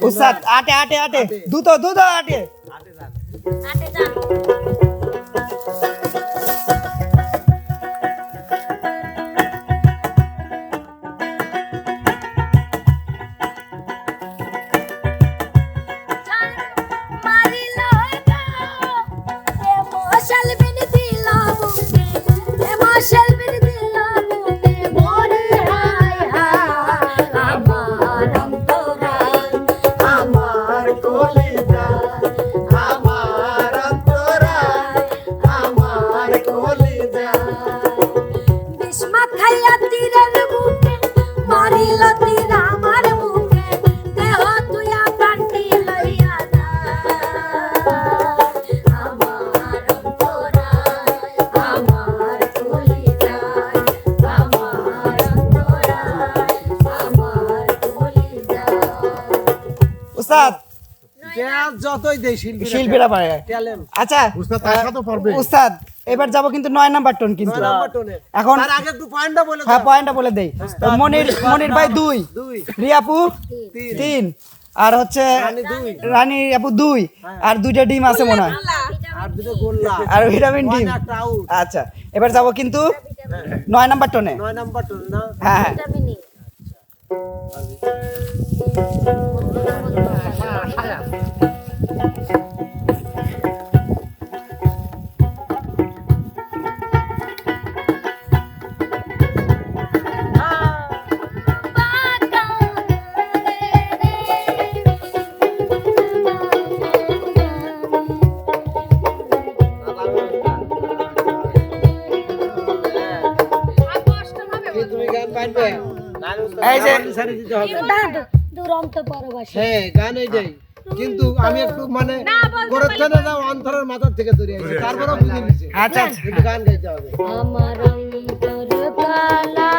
ઉસાત આટે આટે આટે. દૂધો દૂધો આટે. આટે જાન આટે. উস্তাদ। যতই দেই শিল্পী শিল্পীরা পারে আচ্ছা উস্তাদ পারবে। উস্তাদ এবার যাব কিন্তু নয় নাম্বার টোন কিন্তু। এখন তার আগে একটু পয়েন্টটা বলে হ্যাঁ পয়েন্টটা বলে দেই। মনির মনির ভাই দুই। রিয়াপু তিন। আর হচ্ছে রানী আপু দুই। আর দুইটা ডিম আছে মনে হয়। আর দুটো গোল্লা। আর ভিটামিন ডিম। ওয়ান একটা আউট আচ্ছা এবার যাব কিন্তু নয় নাম্বার টোনে নয় নাম্বার টোন হ্যাঁ হ্যাঁ। ভিটামিনি হ্যাঁ গান এইটাই কিন্তু আমি একটু মানে গোরস্থানে যাও অন্তরের মাথার থেকে ধরে আছি তারপরেও বুঝে নিছে আচ্ছা আচ্ছা। গান গাইতে হবে। আমার অন্তর কালা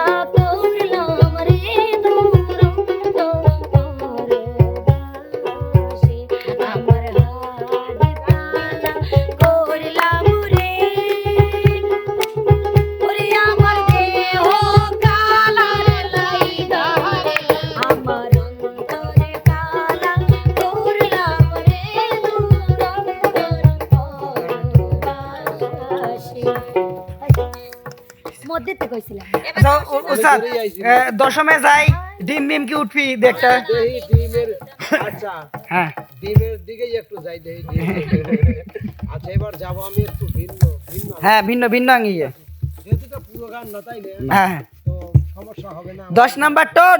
কইছিলাম। আচ্ছা, উস্তাদ দশমে যাই ডিম ডিম কি উঠবি ডিমের আচ্ছা হ্যাঁ। ডিমের দিকেই একটু যাই দেহি আচ্ছা এবার যাব আমি একটু ভিন্ন ভিন্ন হ্যাঁ ভিন্ন ভিন্ন যেহেতু এটা পুরো গান না তাই না? হ্যাঁ হ্যাঁ। তো সমস্যা হবে না দশ নাম্বার টোন।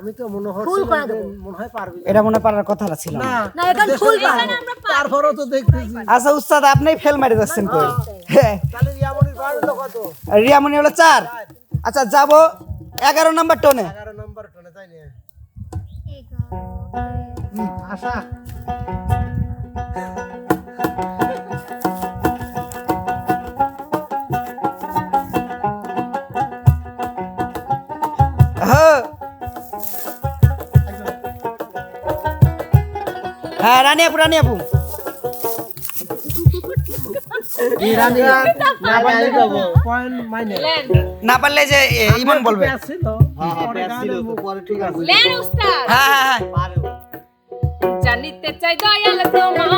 আমি তো মনে ফুল করে মনে হয় পারবি। এটা মনে হয় পারার কথা ছিল না। না এখন ফুল তারপরও তো দেখতেছি। আচ্ছা উস্তাদ আপনি ফেল মারি যাচ্ছেন কই? হ্যাঁ। তাহলে রিয়ামনির পারল কত? আর রিয়ামণি হলো চার। আচ্ছা যাব এগারো নাম্বার টোনে। এগারো নম্বর টোনে তাই না? আশা। হ্যাঁ রানী আপু রানী আপু। না পারলে যাব। পয়েন্ট মাইনে। না পারলে যে ইমন বলবে। হ্যাঁ হ্যাঁ হ্যাঁ জানিতে চাই দয়াল তোমার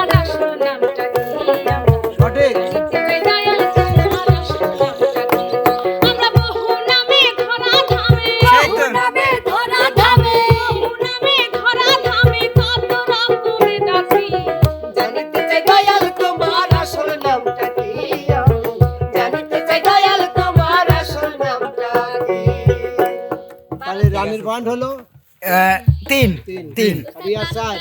রানীর পয়েন্ট হলো? তিন। তিন। তিন। রিয়া চার।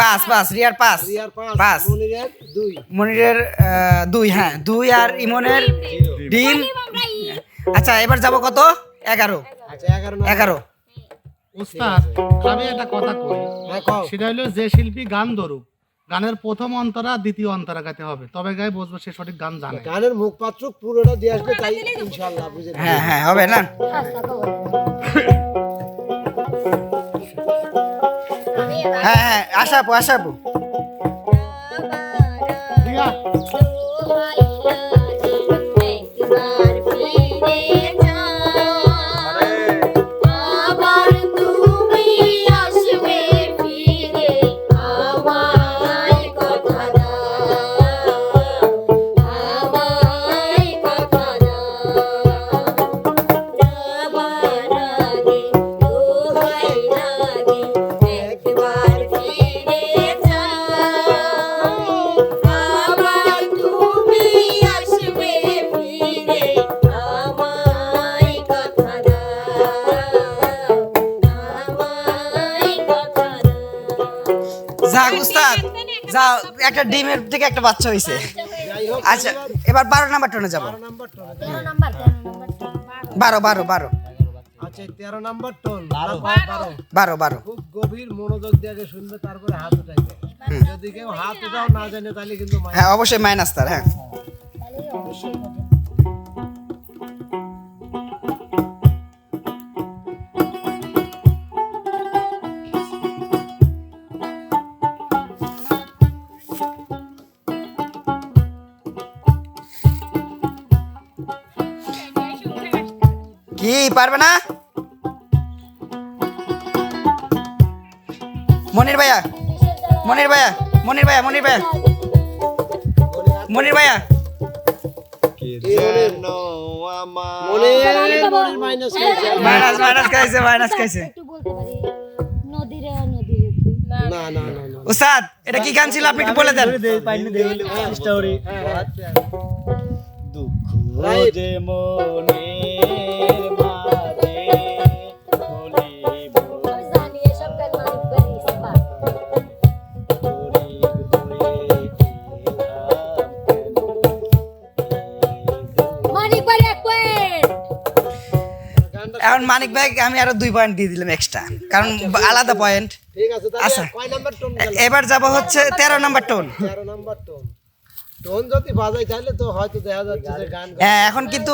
পাঁচ পাঁচ রিয়ার পাঁচ। রিয়ার পাঁচ। মনিরের দুই। মনিরের দুই হ্যাঁ। দুই আর ইমনের ডিম। আচ্ছা এবার যাব কত? এগারো। আচ্ছা এগারো উস্তাদ আমি একটা কথা কই। হ্যাঁ সেটা হলো যে শিল্পী গান ধরুক গানের প্রথম অন্তরা দ্বিতীয় অন্তরা গাইতে হবে। তবে গায়ে বুঝব সে সঠিক গান জানে। গানের মুখপাত্র পুরোটা দিয়ে আসবে তাই ইনশাআল্লাহ বুঝে হ্যাঁ হ্যাঁ হবে না? হ্যাঁ হ্যাঁ আশাপু আশাপু যাও একটা ডিমের থেকে একটা বাচ্চা হয়েছে আচ্ছা এবার বারো নাম্বার টনে যাব। বারো বারো বারো। আচ্ছা তেরো নাম্বার টোন বারো। বারো বারো বারো। খুব গভীর মনোযোগ দিয়ে আগে শুনবে তারপরে হাত উঠাইবে। যদি কেউ হাত উঠাও না জানে তাহলে কিন্তু হ্যাঁ অবশ্যই মাইনাস তার হ্যাঁ। পারবে না? মনির ভাইয়া মনির ভাইয়া মনির ভাইয়া মনির ভাইয়া মনির ভাইয়া। Monir Monir minus minus minus খাইছে মাইনাস খাইছে। একটু বলতে পারি নদীরে নদীরে না না না না উস্তাদ এটা কি গান ছিল? আপনি একটু বলে দেন. যে মনের মানিক ভাই আমি আরও দুই পয়েন্ট দিয়ে দিলাম এক্সট্রা কারণ আলাদা পয়েন্ট ঠিক আছে আচ্ছা। তাহলে কয় নাম্বার টোন গেল? এবার যাব হচ্ছে তেরো নম্বর টোন তেরো নাম্বার টোন টোন যদি বাজাই তাহলে তো হয়তো দেখা যাচ্ছে যে গান হ্যাঁ এখন কিন্তু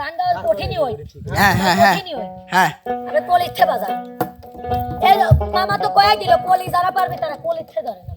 গান গাওয়ার কঠিনই হয়। হ্যাঁ হ্যাঁ হ্যাঁ হ্যাঁ। আরে এই মামা তো কয়ে দিল কলি যারা পারবে তারা কলিথে ধরে না।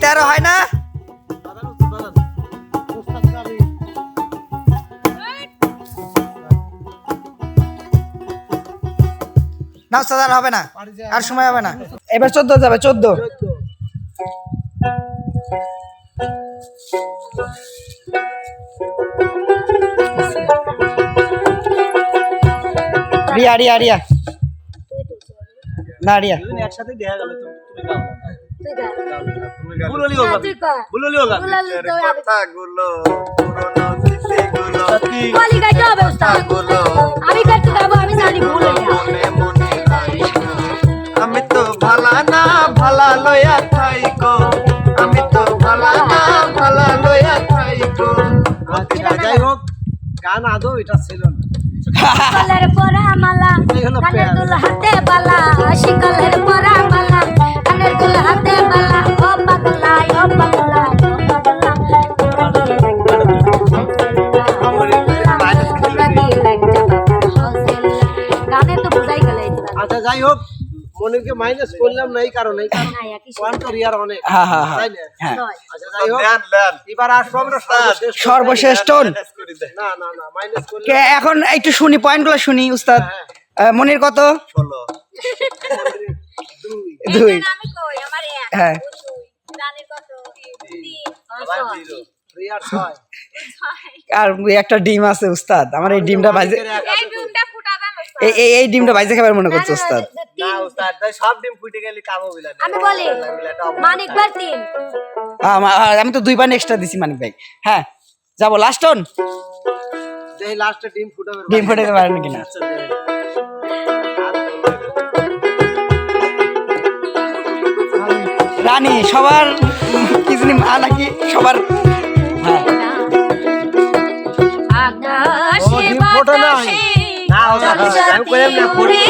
তেরো হয় না? হবে না। আর সময় হবে না। এবার চোদ্দ যাবে, চোদ্দ। রিয়া রিয়া রিয়া। না, রিয়া। একসাথে দেখা গেল আমি। গাইতে গাবো আমি জানি। আমি তো ভালা না ভালা লয়া থাইকো আমি তো ভালা না ভালা লয়া থাইকো আচ্ছা যাই হোক গান আদৌ এটা ছিল না। শিকলের পরা মালা কানের দুল হাতে বালা শিকলের পরা আচ্ছা যাই হোক মনিরকে মাইনাস করলাম না এই কারণে। ওয়ান রিয়ার অনেক। হ্যাঁ হ্যাঁ হ্যাঁ। তাই না? হ্যাঁ। নয় আচ্ছা যাই হোক লেন লেন এবার আসব আমরা সর্বশেষ সর্বশেষ টোন ম্যানেজ করি করে দেয় না না না মাইনাস করলে এখন একটু শুনি পয়েন্ট পয়েন্টগুলো শুনি উস্তাদ। মনির কত? ষোলো। দুই। আমি কই? আমার এক। হ্যাঁ। রানীর কত? আবার জিরো। আর একটা ডিম আছে উস্তাদ। আমার এই ডিমটা ভাজে এই ডিমটা এই এই- এই ডিমটা ভাজে খাবার মনে করছে না সব ডিম ফুটে গেলে। আমি বলি মানিক ভাই তিন আমি তো দুই পান এক্সট্রা দিছি মানিক ভাই। হ্যাঁ যাব লাস্ট অন এই লাস্টে ডিম ফুটাবে ডিম ফুটাতে পারেন কিনা? রানী সবার কি জানি মা নাকি সবার হ্যাঁ। আকাশে। বাতাসে না উস্তাদ, আমি কইলাম না ফুটে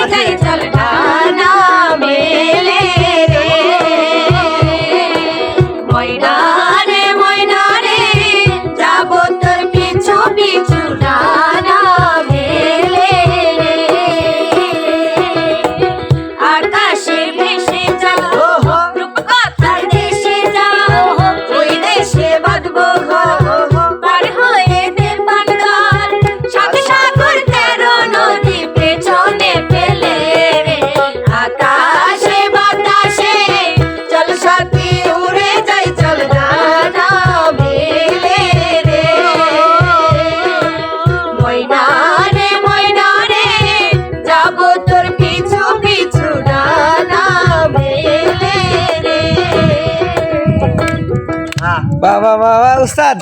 বাহ বাহ বাহ বাহ, উস্তাদ।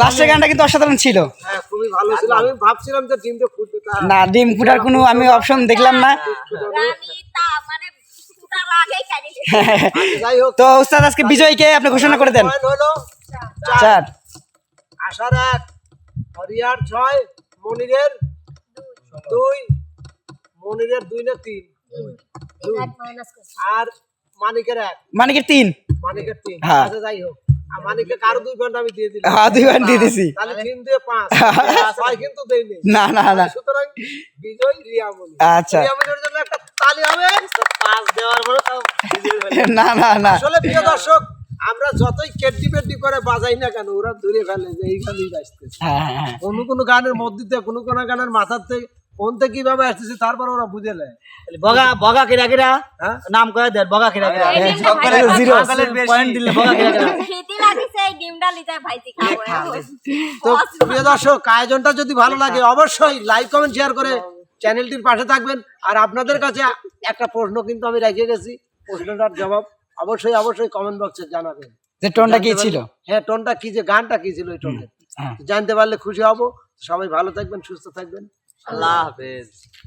লাস্টের গানটা কিন্তু অসাধারণ ছিল। হ্যাঁ খুবই ভালো ছিল। আমি ভাবছিলাম যে ডিমটা ফুটবে না ডিম ফুটার কোনো আমি অপশন দেখলাম না। তা মানে উস্তাদ আজকে বিজয়কে আপনি ঘোষণা করে দেন। চার। আশার এক হরিয়ার ছয় মনিরের দুই মনিরের দুই না তিন। আর মানিকের এক। মানিকের তিন। মানিকের তিন। হ্যাঁ। আচ্ছা যাই হোক। আর মানিকের কারও দুই পয়েন্ট আমি দিয়ে দিলাম হ্যাঁ দুই পয়েন্ট দিয়ে দিছি তাহলে তিন দিয়ে পাঁচ ছয় কিন্তু দেয়নি না না না সুতরাং বিজয় রিয়ামণি আচ্ছা রিয়ামণির জন্য একটা তালি হবে পাঁচ দেওয়ার পরে তাও বিজয়ী হলো। না না না আসলে প্রিয় দর্শক আমরা যতই কেডি পেডি করে বাজাই না কেন ওরা ধরে ফেলে যে এই গানই বাজতেছে হ্যাঁ হ্যাঁ, হ্যাঁ কোনো কোনো গানের মধ্যে দিয়ে কোনো কোনো গানের মাথার থেকে কোন থেকে কীভাবে আসতেছে তারপর ওরা বুঝে নেয় বগা বগা কিরা কিরা হ্যাঁ নাম করে দেন বগা কিরা কিরা পয়েন্ট দিলে বগা কিরা কিরা এই ডিমটা লিতে ভাইতে খাব। তো প্রিয় দর্শক আয়োজনটা যদি ভালো লাগে অবশ্যই লাইক কমেন্ট শেয়ার করে চ্যানেলটির পাশে থাকবেন। আর আপনাদের কাছে একটা প্রশ্ন কিন্তু আমি রেখে গেছি প্রশ্নটার জবাব অবশ্যই অবশ্যই কমেন্ট বক্সে জানাবেন। যে টোনটা কি ছিল? হ্যাঁ টোনটা কি যে গানটা কি ছিল ওই টোনের হ্যাঁ। জানতে পারলে খুশি হব। সবাই ভালো থাকবেন সুস্থ থাকবেন। আল্লাহ হাফেজ।